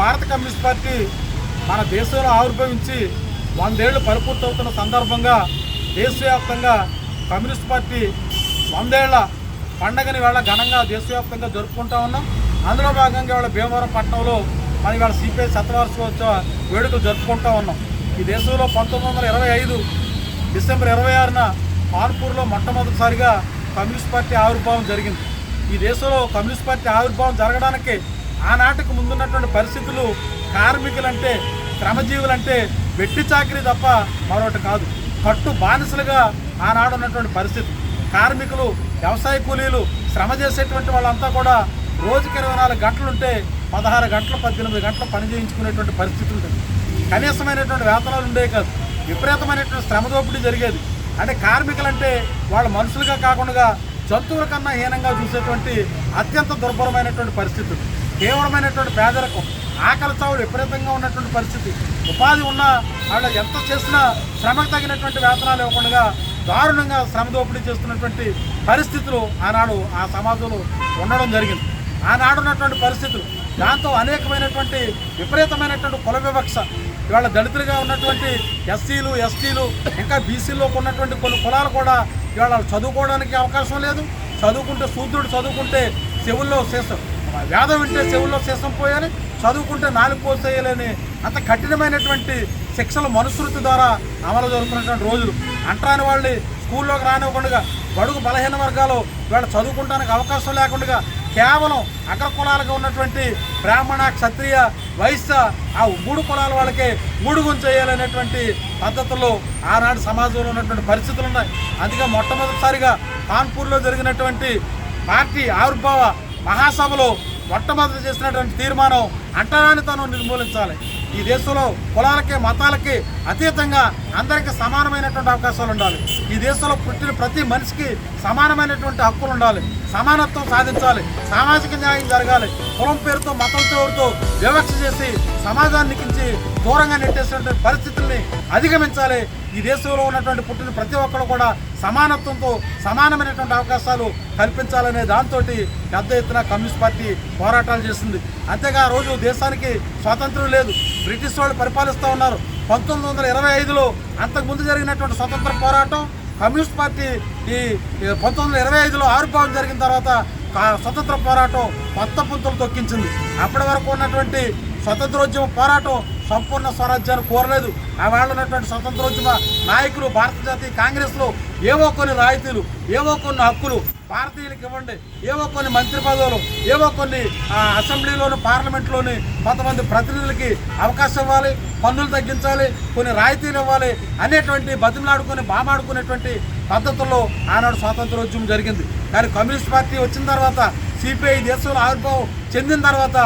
భారత communist party మన దేశంలో ఆవిర్భవించి వందేళ్ళు పరిపూర్తవుతున్న సందర్భంగా దేశవ్యాప్తంగా కమ్యూనిస్ట్ పార్టీ వందేళ్ళ పండగని వేళ ఘనంగా దేశవ్యాప్తంగా జరుపుకుంటా ఉన్నాం. అందులో భాగంగా ఇవాళ భీమవరం పట్టణంలో మన ఇవాళ సిపిఐ శతవార్షికోత్సవ వేడుకలు జరుపుకుంటా ఉన్నాం. ఈ దేశంలో పంతొమ్మిది వందల ఇరవై ఐదు డిసెంబర్ ఇరవై ఆరున కాన్పూర్లో మొట్టమొదటిసారిగా కమ్యూనిస్ట్ పార్టీ ఆవిర్భావం జరిగింది. ఈ దేశంలో కమ్యూనిస్ట్ పార్టీ ఆవిర్భావం జరగడానికి ఆనాటికి ముందున్నటువంటి పరిస్థితులు కార్మికులంటే శ్రమజీవులంటే వెట్టి చాకరీ తప్ప మరొకటి కాదు. కట్టు బానిసలుగా ఆనాడు ఉన్నటువంటి పరిస్థితి. కార్మికులు వ్యవసాయ కూలీలు శ్రమ చేసేటువంటి వాళ్ళంతా కూడా రోజుకి ఇరవై నాలుగు గంటలుంటే పదహారు గంటలు పద్దెనిమిది గంటలు పని చేయించుకునేటువంటి పరిస్థితి ఉంటుంది. కనీసమైనటువంటి వేతనాలు ఉండేవి కాదు. విపరీతమైనటువంటి శ్రమ దోపిడీ జరిగేది. అంటే కార్మికులంటే వాళ్ళ మనుషులుగా కాకుండా జంతువుల కన్నా హీనంగా చూసేటువంటి అత్యంత దుర్భరమైనటువంటి పరిస్థితులు. కేవలమైనటువంటి పేదరికం ఆకలి చావులు విపరీతంగా ఉన్నటువంటి పరిస్థితి ఉపాధి ఉన్న వాళ్ళు ఎంత చేసినా శ్రమకు తగినటువంటి వేతనాలు ఇవ్వకుండా దారుణంగా శ్రమ దోపిడీ చేస్తున్నటువంటి పరిస్థితులు ఆనాడు ఆ సమాజంలో ఉండడం జరిగింది. ఆనాడు ఉన్నటువంటి పరిస్థితులు దాంతో అనేకమైనటువంటి విపరీతమైనటువంటి కుల వివక్ష ఇవాళ దళితులుగా ఉన్నటువంటి ఎస్సీలు ఎస్టీలు ఇంకా బీసీలో ఉన్నటువంటి కొన్ని కులాలు కూడా ఇవాళ చదువుకోవడానికి అవకాశం లేదు. చదువుకుంటే శూద్రుడు చదువుకుంటే చెవుల్లో చేస్తారు వేదం వింటే చెవుల్లో శేషం పోయాలి. చదువుకుంటే నాలుగు పోసేయాలని అంత కఠినమైనటువంటి శిక్షలు మనుస్మృతి ద్వారా అమలు జరుగుతున్నటువంటి రోజులు. అంటరాని వాళ్ళని స్కూల్లోకి రానివ్వకుండా బడుగు బలహీన వర్గాలు వీళ్ళు చదువుకుంటానికి అవకాశం లేకుండా కేవలం అగ్ర కులాలుగా ఉన్నటువంటి బ్రాహ్మణ క్షత్రియ వైశ్య ఆ మూడు కులాల వాళ్ళకే మూడుగుం చేయాలనేటువంటి పద్ధతుల్లో ఆనాడు సమాజంలో ఉన్నటువంటి పరిస్థితులు ఉన్నాయి. అందుకే మొట్టమొదటిసారిగా కాన్పూర్లో జరిగినటువంటి పార్టీ ఆవిర్భావ మహాసభలో మొట్టమొదటి చేసినటువంటి తీర్మానం అంటరానితనం నిర్మూలించాలి. ఈ దేశంలో కులాలకి మతాలకి అతీతంగా అందరికీ సమానమైనటువంటి అవకాశాలు ఉండాలి. ఈ దేశంలో పుట్టిన ప్రతి మనిషికి సమానమైనటువంటి హక్కులు ఉండాలి. సమానత్వం సాధించాలి. సామాజిక న్యాయం జరగాలి. కులం పేరుతో మతం పేరుతో వివక్ష చేసి సమాజాన్ని కించి దూరంగా నెట్టేసినటువంటి పరిస్థితుల్ని అధిగమించాలి. ఈ దేశంలో ఉన్నటువంటి పుట్టిన ప్రతి ఒక్కరు కూడా సమానత్వంతో సమానమైనటువంటి అవకాశాలు కల్పించాలనే దాంతో పెద్ద ఎత్తున కమ్యూనిస్ట్ పార్టీ పోరాటాలు చేసింది. అంతేగా రోజు దేశానికి స్వాతంత్రం లేదు. బ్రిటిష్ వాళ్ళు పరిపాలిస్తూ ఉన్నారు. పంతొమ్మిది వందల ఇరవై ఐదులో అంతకుముందు జరిగినటువంటి స్వతంత్ర పోరాటం కమ్యూనిస్ట్ పార్టీ ఈ పంతొమ్మిది వందల ఇరవై ఐదులో ఆవిర్భావం జరిగిన తర్వాత స్వతంత్ర పోరాటం కొత్త పుంతలు తొక్కించింది. అప్పటి వరకు ఉన్నటువంటి స్వతంత్రోద్యమ పోరాటం సంపూర్ణ స్వరాజ్యాన్ని కోరలేదు. ఆ వాళ్ళు ఉన్నటువంటి స్వతంత్రోద్యమ నాయకులు భారత జాతీయ కాంగ్రెస్లో ఏవో కొన్ని రాయితీలు ఏవో కొన్ని హక్కులు భారతీయులకు ఇవ్వండి. ఏవో కొన్ని మంత్రి పదవులు ఏవో కొన్ని ఆ, అసెంబ్లీలోను పార్లమెంట్లోని కొంతమంది ప్రతినిధులకి అవకాశం ఇవ్వాలి పన్నులు తగ్గించాలి కొన్ని రాయితీలు ఇవ్వాలి అనేటువంటి బతిమలాడుకొని బామాడుకునేటువంటి పద్ధతుల్లో ఆనాడు స్వాతంత్రోద్యమం జరిగింది. కానీ కమ్యూనిస్ట్ పార్టీ వచ్చిన తర్వాత సిపిఐ దేశంలో ఆవిర్భావం చెందిన తర్వాత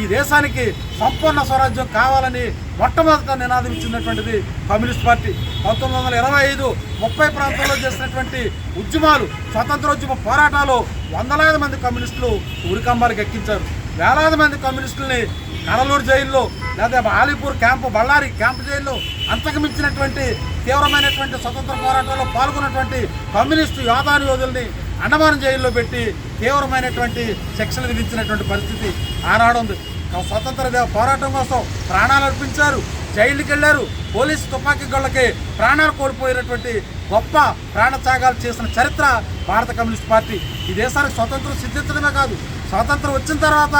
ఈ దేశానికి సంపూర్ణ స్వరాజ్యం కావాలని మొట్టమొదట నినాదం ఇచ్చినటువంటిది కమ్యూనిస్ట్ పార్టీ. పంతొమ్మిది వందల ఇరవై ఐదు ముప్పై ప్రాంతాల్లో చేసినటువంటి ఉద్యమాలు స్వతంత్రోద్యమ పోరాటాలు వందలాది మంది కమ్యూనిస్టులు ఉరికంబాలకు ఎక్కించారు. వేలాది మంది కమ్యూనిస్టుల్ని కడలూరు జైల్లో లేదా ఆలిపూర్ క్యాంపు బళ్ళారి క్యాంపు జైల్లో అంతకుమించినటువంటి తీవ్రమైనటువంటి స్వతంత్ర పోరాటంలో పాల్గొన్నటువంటి కమ్యూనిస్టు యోధాను యోధుల్ని అండమాన్ జైల్లో పెట్టి తీవ్రమైనటువంటి శిక్షలు విధించినటువంటి పరిస్థితి. ఆనాడు ఉంది స్వతంత్ర పోరాటం కోసం ప్రాణాలు అర్పించారు జైలుకి వెళ్ళారు పోలీసు తుపాకీ గొళ్ళకి ప్రాణాలు కోల్పోయినటువంటి గొప్ప ప్రాణత్యాగాలు చేసిన చరిత్ర భారత కమ్యూనిస్ట్ పార్టీ. ఈ దేశానికి స్వతంత్రం సిద్ధించడమే కాదు స్వాతంత్రం వచ్చిన తర్వాత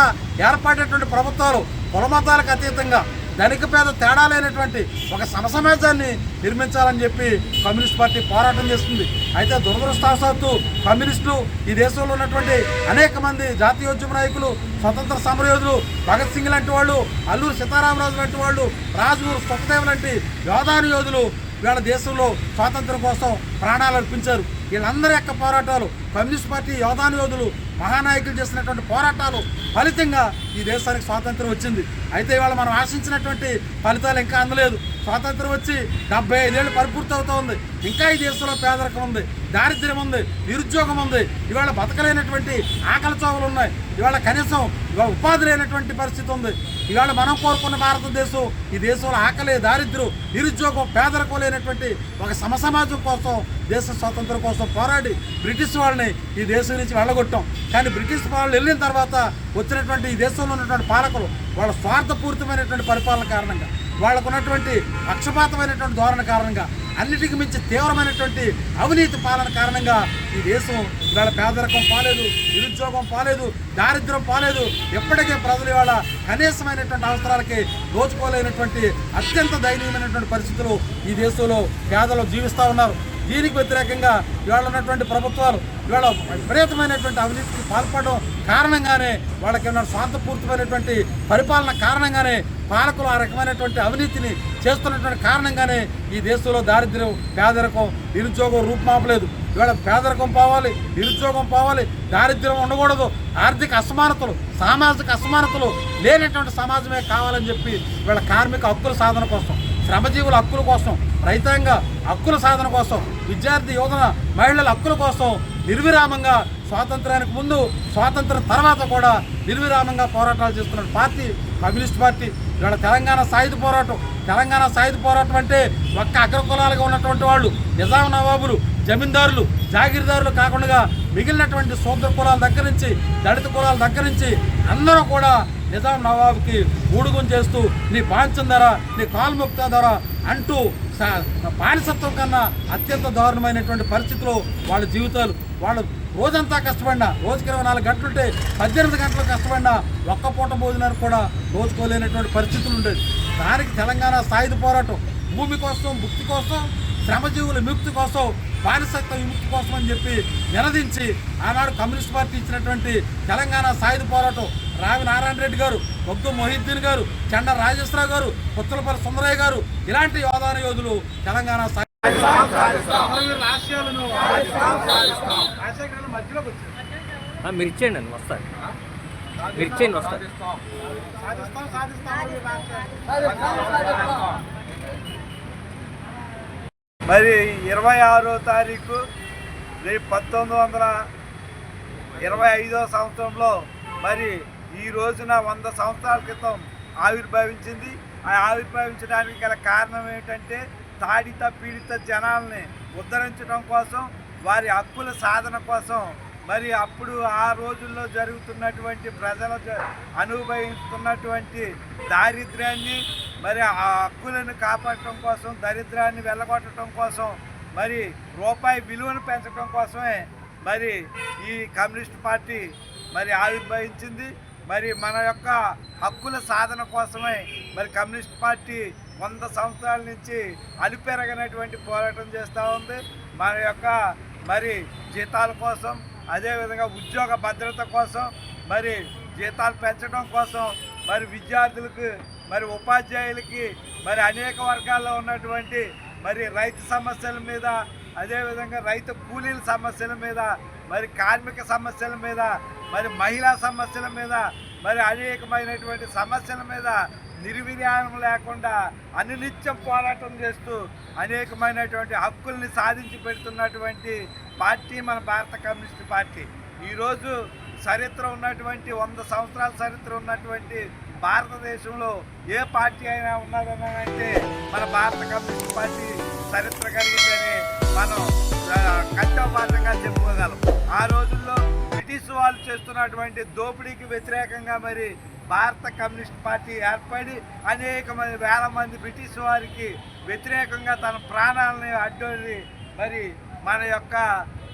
ఏర్పడేటువంటి ప్రభుత్వాలు కులమతాలకు అతీతంగా ధనిక పేద తేడా లేనటువంటి ఒక సమసమాజాన్ని నిర్మించాలని చెప్పి కమ్యూనిస్ట్ పార్టీ పోరాటం చేస్తుంది. అయితే దురదృష్టవశాత్తు కమ్యూనిస్టులు ఈ దేశంలో ఉన్నటువంటి అనేక మంది జాతీయోద్యమ నాయకులు స్వతంత్ర సమరయోధులు భగత్ సింగ్ లాంటి వాళ్ళు అల్లూరు సీతారామరాజు లాంటి వాళ్ళు రాజుగురు సుఖదేవ్ లాంటి యోధాను యోధులు వీళ్ళ దేశంలో స్వాతంత్రం కోసం ప్రాణాలు అర్పించారు. వీళ్ళందరి యొక్క పోరాటాలు కమ్యూనిస్ట్ పార్టీ యోధాను యోధులు మహానాయకులు చేసినటువంటి పోరాటాలు ఫలితంగా ఈ దేశానికి స్వాతంత్రం వచ్చింది. అయితే ఇవాళ మనం ఆశించినటువంటి ఫలితాలు ఇంకా అందలేదు. స్వాతంత్రం వచ్చి డెబ్బై ఐదేళ్ళు పరిపూర్తి అవుతోంది ఇంకా ఈ దేశంలో పేదరికం ఉంది దారిద్ర్యం ఉంది నిరుద్యోగం ఉంది. ఇవాళ బతకలేనటువంటి ఆకలి చావులు ఉన్నాయి. ఇవాళ కనీసం ఇవాళ ఉపాధి లేనటువంటి పరిస్థితి ఉంది. ఇవాళ మనం కోరుకున్న భారతదేశం ఈ దేశంలో ఆకలి దారిద్ర్యం నిరుద్యోగం పేదరికం లేనటువంటి ఒక సమసమాజం కోసం దేశ స్వాతంత్రం కోసం పోరాడి బ్రిటిష్ వాళ్ళని ఈ దేశం నుంచి వెళ్ళగొట్టాం. కానీ బ్రిటిష్ వాళ్ళు వెళ్ళిన తర్వాత వచ్చినటువంటి ఈ దేశంలో ఉన్నటువంటి పాలకులు వాళ్ళ స్వార్థపూరితమైనటువంటి పరిపాలన కారణంగా వాళ్ళకు ఉన్నటువంటి పక్షపాతమైనటువంటి ధోరణ కారణంగా అన్నిటికీ మించి తీవ్రమైనటువంటి అవినీతి పాలన కారణంగా ఈ దేశం ఇవాళ పేదరికం పాలేదు నిరుద్యోగం పాలేదు దారిద్ర్యం పాలేదు. ఎప్పటికే ప్రజలు ఇవాళ కనీసమైనటువంటి అవసరాలకి దోచుకోలేనటువంటి అత్యంత దయనీయమైనటువంటి పరిస్థితులు ఈ దేశంలో పేదలు జీవిస్తూ ఉన్నారు. దీనికి వ్యతిరేకంగా ఇవాళ ఉన్నటువంటి ప్రభుత్వాలు ఇవాళ విపరీతమైనటువంటి అవినీతికి పాల్పడడం కారణంగానే వాళ్ళకి ఉన్న స్వార్థపూర్తమైనటువంటి పరిపాలన కారణంగానే పాలకులు ఆ రకమైనటువంటి అవినీతిని చేస్తున్నటువంటి కారణంగానే ఈ దేశంలో దారిద్ర్యం పేదరికం నిరుద్యోగం రూపుమాపలేదు. ఇవాళ పేదరికం పోవాలి నిరుద్యోగం పోవాలి దారిద్ర్యం ఉండకూడదు. ఆర్థిక అసమానతలు సామాజిక అసమానతలు లేనటువంటి సమాజమే కావాలని చెప్పి ఇవాళ కార్మిక హక్కుల సాధన కోసం శ్రమజీవుల హక్కుల కోసం రైతాంగ హక్కుల సాధన కోసం విద్యార్థి యువత మహిళల హక్కుల కోసం నిర్విరామంగా స్వాతంత్రానికి ముందు స్వాతంత్రం తర్వాత కూడా నిర్విరామంగా పోరాటాలు చేస్తున్న పార్టీ కమ్యూనిస్ట్ పార్టీ ఇవాళ తెలంగాణ సాయుధ పోరాటం. తెలంగాణ సాయుధ పోరాటం అంటే ఒక్క అగ్రకులాలుగా ఉన్నటువంటి వాళ్ళు నిజాం నవాబులు జమీందారులు జాగీర్దారులు కాకుండా మిగిలినటువంటి సోదర కులాల దగ్గర నుంచి దళిత కులాల దగ్గర నుంచి అందరూ కూడా నిజాం నవాబ్కి ఊడుగుం చేస్తూ నీ పాంచం ధర నీ కాల్ముక్త ధర అంటూ బానిసత్వం కన్నా అత్యంత దారుణమైనటువంటి పరిస్థితులు వాళ్ళ జీవితాలు వాళ్ళు రోజంతా కష్టపడినా రోజుకి ఇరవై నాలుగు గంటలుంటే పద్దెనిమిది గంటలు కష్టపడినా ఒక్క పూట భోజనానికి కూడా రోజుకోలేనటువంటి పరిస్థితులు ఉండేది దానికి తెలంగాణ సాయుధ పోరాటం భూమి కోసం భుక్తి కోసం శ్రమజీవుల విముక్తి కోసం బానిసత్వ విముక్తి కోసం అని చెప్పి నినదించి ఆనాడు కమ్యూనిస్ట్ పార్టీ ఇచ్చినటువంటి తెలంగాణ సాయుధ పోరాటం. రావి నారాయణ రెడ్డి గారు బొగ్గు మొహిద్దీన్ గారు చెండ రాజేశ్వరరావు గారు పుత్తలపల్లి సుందరయ్య గారు ఇలాంటి యోధాన యోధులు తెలంగాణ సాయుధ రాష్ట్రాలను మీరు ఇచ్చేయండి అండి వస్తాను. మీరు ఇచ్చేయండి వస్తాను. మరి ఇరవై ఆరో తారీఖు రేపు పంతొమ్మిది వందల ఇరవై ఐదో సంవత్సరంలో మరి ఈ రోజున వంద సంవత్సరాల క్రితం ఆవిర్భవించింది. ఆ ఆవిర్భవించడానికి గల కారణం ఏమిటంటే తాడిత పీడిత జనాల్ని ఉద్ధరించడం కోసం వారి హక్కుల సాధన కోసం మరి అప్పుడు ఆ రోజుల్లో జరుగుతున్నటువంటి ప్రజలు అనుభవిస్తున్నటువంటి దారిద్ర్యాన్ని మరి ఆ హక్కులను కాపాడటం కోసం దరిద్రాన్ని వెళ్ళగొట్టడం కోసం మరి రూపాయి విలువను పెంచడం కోసమే మరి ఈ కమ్యూనిస్ట్ పార్టీ మరి ఆవిర్భవించింది. మరి మన యొక్క హక్కుల సాధన కోసమే మరి కమ్యూనిస్ట్ పార్టీ వంద సంవత్సరాల నుంచి అలిపెరగనటువంటి పోరాటం చేస్తూ ఉంది. మన యొక్క మరి జీతాల కోసం అదేవిధంగా ఉద్యోగ భద్రత కోసం మరి జీతాలు పెంచడం కోసం మరి విద్యార్థులకు మరి ఉపాధ్యాయులకి మరి అనేక వర్గాల్లో ఉన్నటువంటి మరి రైతు సమస్యల మీద అదేవిధంగా రైతు కూలీల సమస్యల మీద మరి కార్మిక సమస్యల మీద మరి మహిళా సమస్యల మీద మరి అనేకమైనటువంటి సమస్యల మీద నిర్విరామం లేకుండా అనునిత్యం పోరాటం చేస్తూ అనేకమైనటువంటి హక్కుల్ని సాధించి పెడుతున్నటువంటి పార్టీ మన భారత కమ్యూనిస్ట్ పార్టీ. ఈరోజు చరిత్ర ఉన్నటువంటి వంద సంవత్సరాల చరిత్ర ఉన్నటువంటి భారతదేశంలో ఏ పార్టీ అయినా ఉన్నదని అంటే మన భారత కమ్యూనిస్ట్ పార్టీ చరిత్ర కలిగిందని మనం కట్టపాతంగా చెప్పుకోగలం. ఆ రోజుల్లో బ్రిటిష్ వాళ్ళు చేస్తున్నటువంటి దోపిడీకి వ్యతిరేకంగా మరి భారత కమ్యూనిస్ట్ పార్టీ ఏర్పడి అనేక మంది వేల మంది బ్రిటిష్ వారికి వ్యతిరేకంగా తన ప్రాణాలని అడ్డొని మరి మన యొక్క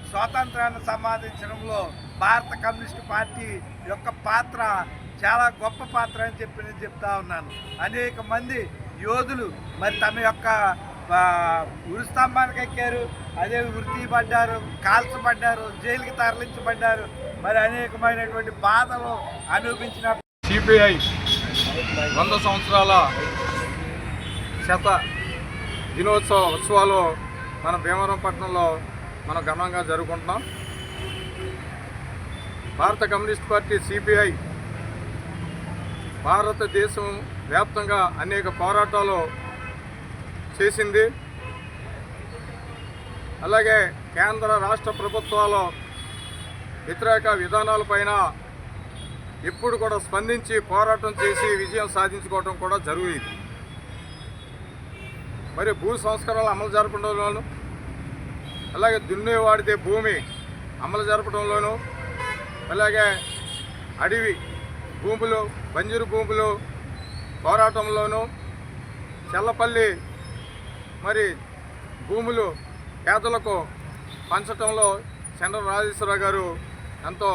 స్వాతంత్రాన్ని సంపాదించడంలో భారత కమ్యూనిస్ట్ పార్టీ యొక్క పాత్ర చాలా గొప్ప పాత్ర అని చెప్పి నేను చెప్తా ఉన్నాను. అనేక మంది యోధులు మరి తమ యొక్క ఆ, ఉరి స్తంభానికి ఎక్కారు అదే వృత్తి పడ్డారు కాల్చబడ్డారు జైలుకి తరలించబడ్డారు. మరి అనేకమైనటువంటి బాధలు అనుభవించిన సిపిఐ వంద సంవత్సరాల శత దినోత్సవ ఉత్సవాలు మన భీమవరం పట్టణంలో మనం ఘనంగా జరుపుకుంటున్నాం. భారత కమ్యూనిస్ట్ పార్టీ సిపిఐ భారతదేశం వ్యాప్తంగా అనేక పోరాటాలు చేసింది. అలాగే కేంద్ర రాష్ట్ర ప్రభుత్వాల వ్యతిరేక విధానాలపైన ఎప్పుడు కూడా స్పందించి పోరాటం చేసి విజయం సాధించుకోవడం కూడా జరుగుతుంది మరి భూ సంస్కరణలు అమలు జరపడంలోను అలాగే దున్నేవాడితే భూమి అమలు జరపడంలోను అలాగే అడవి భూములు బంజరు భూములు పోరాటంలోనూ చెల్లపల్లి మరి భూములు పేదలకు పంచటంలో చంద్ర రాజేశ్వరరావు గారు ఎంతో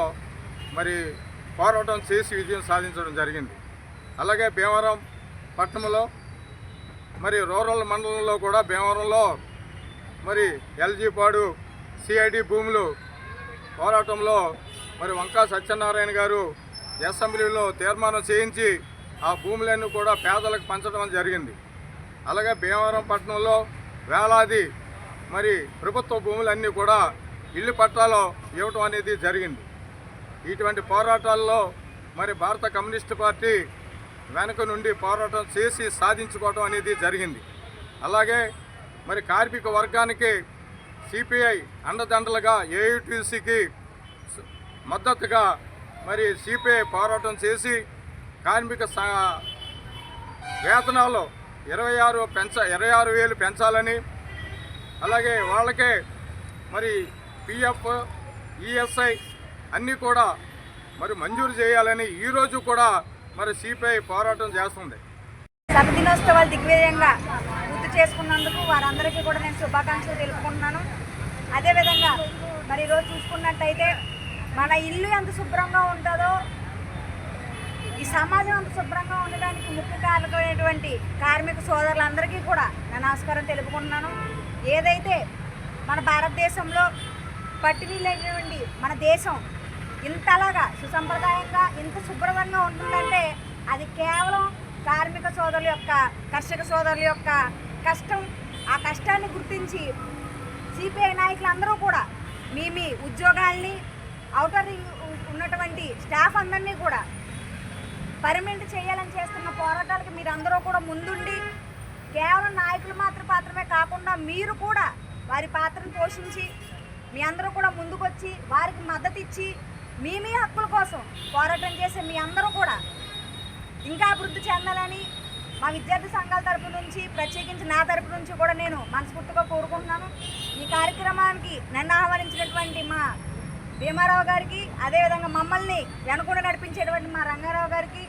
మరి పోరాటం చేసి విజయం సాధించడం జరిగింది. అలాగే భీమవరం పట్టణంలో మరి రూరల్ మండలంలో కూడా భీమవరంలో మరి ఎల్జీ పాడు సిఐడి భూములు పోరాటంలో మరి వంకా సత్యనారాయణ గారు అసెంబ్లీలో తీర్మానం చేయించి ఆ భూములన్నీ కూడా పేదలకు పంచడం జరిగింది. అలాగే భీమవరం పట్టణంలో వేలాది మరి ప్రభుత్వ భూములన్నీ కూడా ఇల్లు పట్టాలో ఇవ్వటం అనేది జరిగింది. ఇటువంటి పోరాటాల్లో మరి భారత కమ్యూనిస్ట్ పార్టీ వెనక నుండి పోరాటం చేసి సాధించుకోవడం అనేది జరిగింది. అలాగే మరి కార్మిక వర్గానికి సిపిఐ అండదండలుగా ఏయుటీసీకి మద్దతుగా మరి సిపిఐ పోరాటం చేసి కార్మిక వేతనాలు ఇరవై ఆరు పెంచ ఇరవై ఆరు వేలు పెంచాలని అలాగే వాళ్ళకే మరి పిఎఫ్ ఈఎస్ఐ అన్నీ కూడా మరి మంజూరు చేయాలని ఈరోజు కూడా మరి సిపిఐ పోరాటం చేస్తుంది. సభ దినోత్సవాలు దిగ్విజయంగా పూర్తి చేసుకున్నందుకు వారందరికీ కూడా నేను శుభాకాంక్షలు తెలుపుకుంటున్నాను. అదేవిధంగా మరి ఈరోజు చూసుకున్నట్టయితే మన ఇల్లు ఎంత శుభ్రంగా ఉంటుందో ఈ సమాజం అంత శుభ్రంగా ఉండడానికి ముఖ్య కారకమైనటువంటి కార్మిక సోదరులందరికీ కూడా నా నమస్కారం తెలుపుకుంటున్నాను. ఏదైతే మన భారతదేశంలో పట్టినీళ్ళైనటువంటి మన దేశం ఇంతలాగా సుసంప్రదాయంగా ఇంత శుభ్రంగా ఉంటుందంటే అది కేవలం కార్మిక సోదరుల యొక్క కర్షక సోదరుల యొక్క కష్టం. ఆ కష్టాన్ని గుర్తించి సిపిఐ నాయకులందరూ కూడా మీ మీ ఉద్యోగాల్ని అవుటర్ ఉన్నటువంటి స్టాఫ్ అందరినీ కూడా పర్మనెంట్ చేయాలని చేస్తున్న పోరాటాలకు మీరందరూ కూడా ముందుండి కేవలం నాయకులు మాత్రం మాత్రమే కాకుండా మీరు కూడా వారి పాత్రను పోషించి మీ అందరూ కూడా ముందుకొచ్చి వారికి మద్దతు ఇచ్చి మీ మీ హక్కుల కోసం పోరాటం చేసే మీ అందరూ కూడా ఇంకా అభివృద్ధి చెందాలని మా విద్యార్థి సంఘాల తరపు నుంచి ప్రత్యేకించి నా తరపు నుంచి కూడా నేను మనస్ఫూర్తిగా కోరుకుంటున్నాను. ఈ కార్యక్రమానికి నన్ను ఆహ్వానించినటువంటి మా భీమారావు గారికి అదేవిధంగా మమ్మల్ని వెనకుండా నడిపించేటువంటి మా రంగారావు గారికి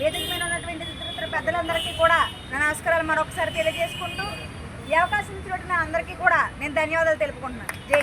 వేదిక మీద ఉన్నటువంటి ఇతర పెద్దలందరికీ కూడా నా నమస్కారాలు మరొకసారి తెలియజేసుకుంటూ ఈ అవకాశం ఇచ్చినటువంటి అందరికీ కూడా నేను ధన్యవాదాలు తెలుపుకుంటున్నాను. జై